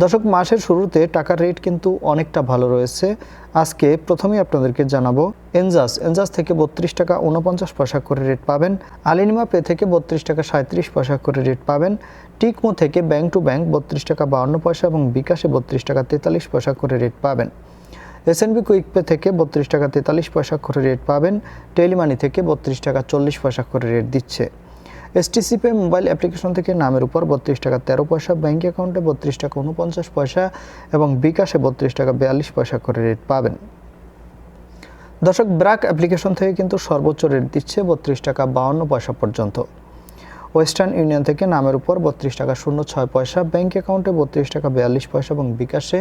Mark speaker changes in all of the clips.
Speaker 1: দর্শক, মাসের শুরুতে টাকার রেট কিন্তু অনেকটা ভালো রয়েছে। আজকে প্রথমেই আপনাদেরকে জানাব, এনজাস এনজাস থেকে বত্রিশ টাকা উনপঞ্চাশ পয়সা করে রেট পাবেন। আলিনিমা পে থেকে বত্রিশ টাকা সাঁত্রিশ পয়সা করে রেট পাবেন। টিকমো থেকে ব্যাংক টু ব্যাংক বত্রিশ টাকা বাউন্ন পয়সা এবং বিকাশে বত্রিশ টাকা তেতাল্লিশ পয়সা করে রেট পাবেন। এস এসএনবি কুইক পে থেকে বত্রিশ টাকা তেতাল্লিশ পয়সা করে রেট পাবেন। টেলিমানি থেকে বত্রিশ টাকা চল্লিশ পয়সা করে রেট দিচ্ছে। এসটিসি পে মোবাইল অ্যাপ্লিকেশন থেকে নামের উপর বত্রিশ টাকা তেরো পয়সা ব্যাঙ্ক অ্যাকাউন্টে বত্রিশ টাকা উনপঞ্চাশ পয়সা এবং বিকাশে বত্রিশ টাকা বিয়াল্লিশ পয়সা করে রেট পাবেন। দর্শক ব্র্যাক অ্যাপ্লিকেশন থেকে কিন্তু সর্বোচ্চ রেট দিচ্ছে বত্রিশ টাকা বাউন্ন পয়সা পর্যন্ত। ওয়েস্টার্ন ইউনিয়ন থেকে নামের উপর বত্রিশ টাকা শূন্য ছয় পয়সা ব্যাঙ্ক অ্যাকাউন্টে বত্রিশ টাকা বিয়াল্লিশ পয়সা এবং বিকাশে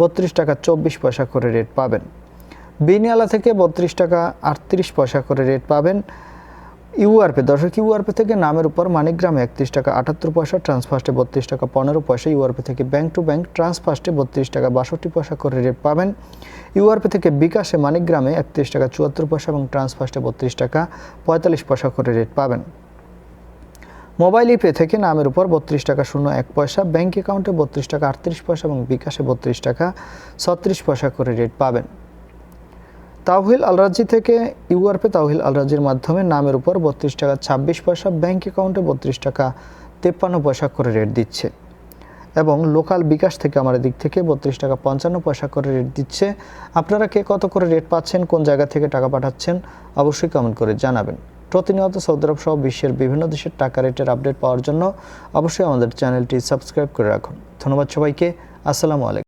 Speaker 1: বত্রিশ টাকা চব্বিশ পয়সা করে রেট পাবেন। বিনিয়ালা থেকে বত্রিশ টাকা আটত্রিশ পয়সা করে রেট পাবেন। ইউআরপে, দর্শক, ইউআরপে থেকে নামের উপর মানিকগ্রামে একত্রিশ টাকা আটাত্তর পয়সা ট্রান্সফার্স্টে বত্রিশ টাকা পনেরো পয়সা। ইউআরপে থেকে ব্যাংক টু ব্যাংক ট্রান্সফার্স্টে বত্রিশ টাকা বাষট্টি পয়সা করে রেট পাবেন। ইউআরপে থেকে বিকাশে মানিকগ্রামে একত্রিশ টাকা চুয়াত্তর পয়সা এবং ট্রান্সফার্স্টে বত্রিশ টাকা পঁয়তাল্লিশ পয়সা করে রেট পাবেন। মোবাইল ইপে থেকে নামের উপর বত্রিশ টাকা শূন্য এক পয়সা, ব্যাংক অ্যাকাউন্টে বত্রিশ টাকা আটত্রিশ পয়সা এবং বিকাশে বত্রিশ টাকা ছত্রিশ পয়সা করে রেট পাবেন। তাওহিল আলরাজি থেকে ইউআরপে তাওহিল আলরাজির মাধ্যমে নামের উপর বত্রিশ টাকা ছাব্বিশ পয়সা ব্যাংক অ্যাকাউন্টে বত্রিশ টাকা তেপ্পান্ন পয়সা করে রেট দিচ্ছে। এবং লোকাল বিকাশ থেকে আমার দিক থেকে বত্রিশ টাকা পঞ্চান্ন পয়সা করে রেট দিচ্ছে। আপনারা কে কত করে রেট পাচ্ছেন, কোন জায়গা থেকে টাকা পাঠাচ্ছেন, অবশ্যই কমেন্ট করে জানাবেন। প্রতিনিয়ত সৌদি আরব সহ বিশ্বের বিভিন্ন দেশের টাকা রেটের আপডেট পাওয়ার জন্য অবশ্যই আমাদের চ্যানেলটি সাবস্ক্রাইব করে রাখুন। ধন্যবাদ সবাইকে। আসসালামু আলাইকুম।